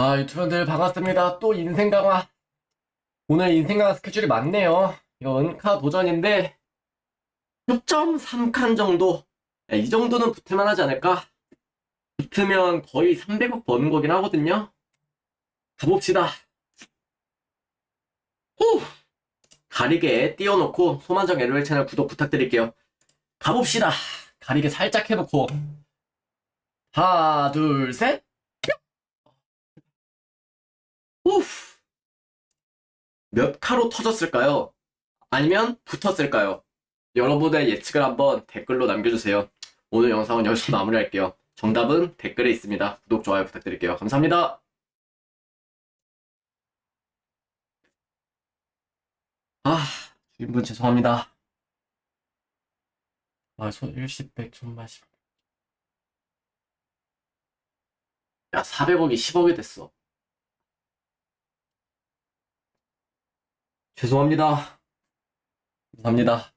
아, 유튜버들 반갑습니다. 또 인생 강화. 오늘 인생 강화 스케줄이 많네요. 이거 은카 도전인데 6.3칸 정도. 야, 이 정도는 붙을만 하지 않을까? 붙으면 거의 300억 버는 거긴 하거든요. 가봅시다. 후! 가리개 띄워놓고 소만정 LOL 채널 구독 부탁드릴게요. 가봅시다. 가리개 살짝 해놓고 하나, 둘, 셋. 몇 카로 터졌을까요? 아니면 붙었을까요? 여러분의 예측을 한번 댓글로 남겨주세요. 오늘 영상은 여기서 마무리할게요. 정답은 댓글에 있습니다. 구독, 좋아요 부탁드릴게요. 감사합니다. 아, 주인분 죄송합니다. 아, 손 일시백 천만십. 야, 400억이 10억이 됐어. 죄송합니다. 감사합니다.